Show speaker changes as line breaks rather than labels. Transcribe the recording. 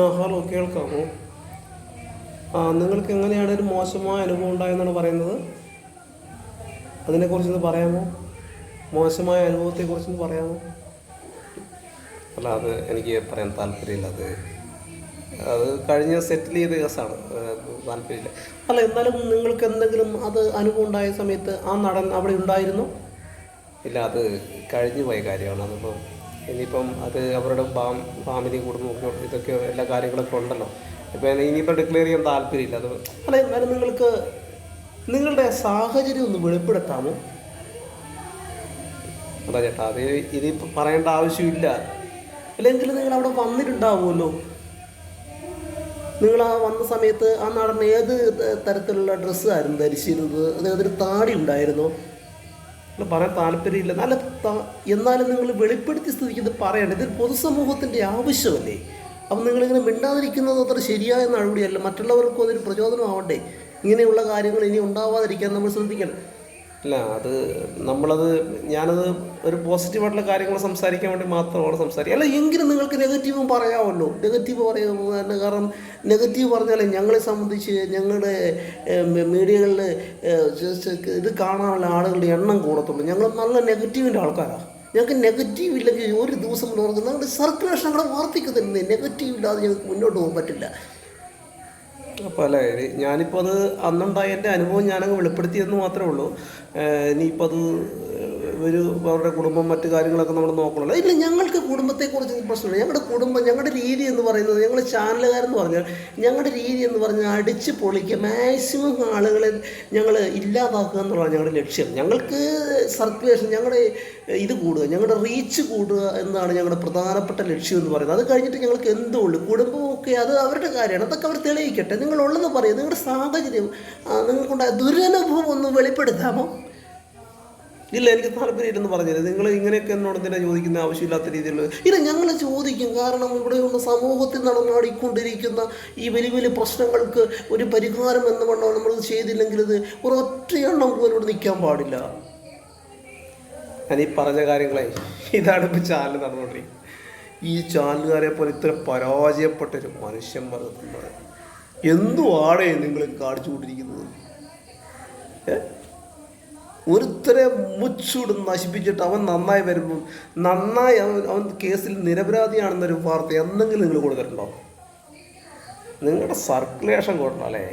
ആ ഹലോ കേൾക്കാമോ ആ നിങ്ങൾക്ക് എങ്ങനെയാണ് ഒരു മോശമായ അനുഭവം ഉണ്ടായെന്നാണ് പറയുന്നത്? അതിനെക്കുറിച്ചൊന്ന് പറയാമോ? മോശമായ അനുഭവത്തെക്കുറിച്ചൊന്ന് പറയാമോ? അല്ല അത് എനിക്ക് പറയാൻ താല്പര്യമില്ല. അത് അത് കഴിഞ്ഞ സെറ്റിൽ ചെയ്ത കേസാണ്. താല്പര്യമില്ല. അല്ല എന്നാലും നിങ്ങൾക്ക് എന്തെങ്കിലും അത് അനുഭവം ഉണ്ടായ സമയത്ത് ആ നടൻ അവിടെ ഉണ്ടായിരുന്നു? ഇല്ല അത് കഴിഞ്ഞു പോയ കാര്യമാണ്. അതിപ്പം ഇനിയിപ്പം അത് അവരുടെ ഫാം ഫാമിലി കുടുംബം ഇതൊക്കെ എല്ലാ കാര്യങ്ങളൊക്കെ ഉണ്ടല്ലോ. ഇപ്പം ഇനിയിപ്പോൾ ഡിക്ലെയർ ചെയ്യാൻ താല്പര്യമില്ല. അത് അല്ല എന്നാലും നിങ്ങൾക്ക് നിങ്ങളുടെ സാഹചര്യം ഒന്ന് വെളിപ്പെടുത്താമോ? അതാ ചേട്ടാ അത് ഇതിപ്പോൾ പറയേണ്ട ആവശ്യമില്ല. അല്ലെങ്കിൽ നിങ്ങൾ അവിടെ വന്നിട്ടുണ്ടാവുമല്ലോ. നിങ്ങൾ ആ വന്ന സമയത്ത് ആ നടൻ ഏത് തരത്തിലുള്ള ഡ്രസ്സായിരുന്നു ധരിച്ചിരുന്നത്? അതായത് ഒരു താടി ഉണ്ടായിരുന്നോ? അല്ല പറയാൻ താല്പര്യമില്ല. നല്ല എന്നാലും നിങ്ങൾ വെളിപ്പെടുത്തി സ്ഥിതിക്ക് ഇത് പറയണ്ട. പൊതുസമൂഹത്തിന്റെ ആവശ്യമല്ലേ? അപ്പം നിങ്ങളിങ്ങനെ മിണ്ടാതിരിക്കുന്നത് അത്ര ശരിയായ നടപടിയല്ല മറ്റുള്ളവർക്കും അതൊരു പ്രചോദനമാവട്ടെ ഇങ്ങനെയുള്ള കാര്യങ്ങൾ ഇനി ഉണ്ടാവാതിരിക്കാൻ നമ്മൾ ശ്രദ്ധിക്കണം. അല്ല അത് നമ്മളത് ഞാനത് ഒരു പോസിറ്റീവായിട്ടുള്ള കാര്യങ്ങൾ സംസാരിക്കാൻ വേണ്ടി മാത്രമാണ് സംസാരിക്കുക. അല്ല എങ്കിലും നിങ്ങൾക്ക് നെഗറ്റീവും പറയാമല്ലോ. നെഗറ്റീവ് പറയാൻ കാരണം നെഗറ്റീവ് പറഞ്ഞാലേ ഞങ്ങളെ സംബന്ധിച്ച് ഞങ്ങളുടെ മീഡിയകളിൽ ഇത് കാണാനുള്ള ആളുകളുടെ എണ്ണം കൂടത്തുള്ളൂ. ഞങ്ങൾ നല്ല നെഗറ്റീവിന്റെ ആൾക്കാരാണ് ഞങ്ങൾക്ക് നെഗറ്റീവ് ഇല്ലെങ്കിൽ ഒരു ദിവസം ഞങ്ങളുടെ സർക്കുലേഷൻ ഞങ്ങളുടെ വർദ്ധിക്കുന്നുണ്ട് നെഗറ്റീവ് ഇല്ലാതെ ഞങ്ങൾക്ക് മുന്നോട്ട് പോകാൻ പറ്റില്ല. അപ്പോൾ ഇത് ഞാനിപ്പോൾ അത് അന്നുണ്ടായ എന്റെ അനുഭവം ഞാനങ്ങ് വെളിപ്പെടുത്തിയെന്ന് മാത്രമേ ഉള്ളൂ. ഇനിയിപ്പോൾ അത് ഒരു അവരുടെ കുടുംബം മറ്റു കാര്യങ്ങളൊക്കെ നമ്മൾ നോക്കണമല്ലോ. ഇല്ല ഞങ്ങൾക്ക് കുടുംബത്തെക്കുറിച്ച് പ്രശ്നമില്ല. ഞങ്ങളുടെ കുടുംബം ഞങ്ങളുടെ രീതി എന്ന് പറയുന്നത് ഞങ്ങൾ ചാനലുകാരെന്ന് പറഞ്ഞാൽ ഞങ്ങളുടെ രീതി എന്ന് പറഞ്ഞാൽ അടിച്ച് പൊളിക്കുക. മാക്സിമം ആളുകളെ ഞങ്ങൾ ഇല്ലാതാക്കുക എന്നുള്ളതാണ് ഞങ്ങളുടെ ലക്ഷ്യം. ഞങ്ങൾക്ക് സർക്കുലേഷൻ ഞങ്ങളുടെ ഇത് കൂടുക ഞങ്ങളുടെ റീച്ച് കൂടുക എന്നാണ് ഞങ്ങളുടെ പ്രധാനപ്പെട്ട ലക്ഷ്യം എന്ന് പറയുന്നത്. അത് കഴിഞ്ഞിട്ട് ഞങ്ങൾക്ക് എന്തുള്ളൂ കുടുംബമൊക്കെ അത് അവരുടെ കാര്യമാണ്. അതൊക്കെ അവർ തെളിയിക്കട്ടെ. നിങ്ങളുള്ളത് പറയുക നിങ്ങളുടെ സാഹചര്യം. നിങ്ങൾക്കുണ്ടായ ദുരനുഭവം ഒന്ന് വെളിപ്പെടുത്താമോ? ഇല്ല എനിക്ക് താല്പര്യമില്ലെന്ന് പറഞ്ഞത് നിങ്ങൾ ഇങ്ങനെയൊക്കെ എന്നോട് എന്തിനാ ചോദിക്കുന്ന ആവശ്യമില്ലാത്ത രീതിയിലുള്ള ഇല്ല ഞങ്ങൾ ചോദിക്കും. കാരണം ഇവിടെയുള്ള സമൂഹത്തിൽ നടന്നാടിക്കൊണ്ടിരിക്കുന്ന ഈ വലിയ വലിയ പ്രശ്നങ്ങൾക്ക് ഒരു പരിഹാരം എന്ന് പറഞ്ഞാൽ നമ്മൾ ചെയ്തില്ലെങ്കിൽ ഇത് ഒരൊറ്റയെണ്ണം പോലും ഇവിടെ നിൽക്കാൻ പാടില്ല. ഞാനീ പറഞ്ഞ കാര്യങ്ങളെ ഇതാണ് ഇപ്പോൾ ചാനൽ നടന്നുകൊണ്ടിരിക്കുന്നത്. ഈ ചാനലുകാരെ പോലെ ഇത്ര പരാജയപ്പെട്ടൊരു മനുഷ്യൻ വർഗത്തിന്റെ എന്തുവാടേ നിങ്ങൾ കാണിച്ചുകൊണ്ടിരിക്കുന്നത്? ഏ? ഒരുത്തരെ മുച്ചൂടും നശിപ്പിച്ചിട്ട് അവൻ നന്നായി വരുമ്പം നന്നായി അവൻ അവൻ കേസിൽ നിരപരാധിയാണെന്നൊരു വാർത്ത എന്തെങ്കിലും നിങ്ങൾ കൊടുത്തിട്ടുണ്ടോ? നിങ്ങളുടെ സർക്കുലേഷൻ കൊടുക്കണം അല്ലേ?